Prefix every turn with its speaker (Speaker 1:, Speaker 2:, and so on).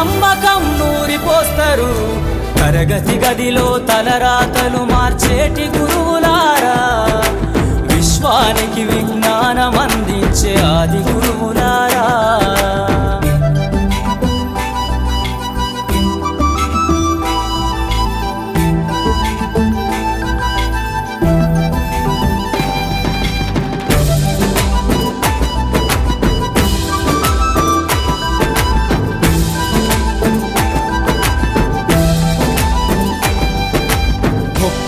Speaker 1: నమ్మకం నూరిపోస్తారు. తరగతి గదిలో తలరాతలు మార్చేటి గురువు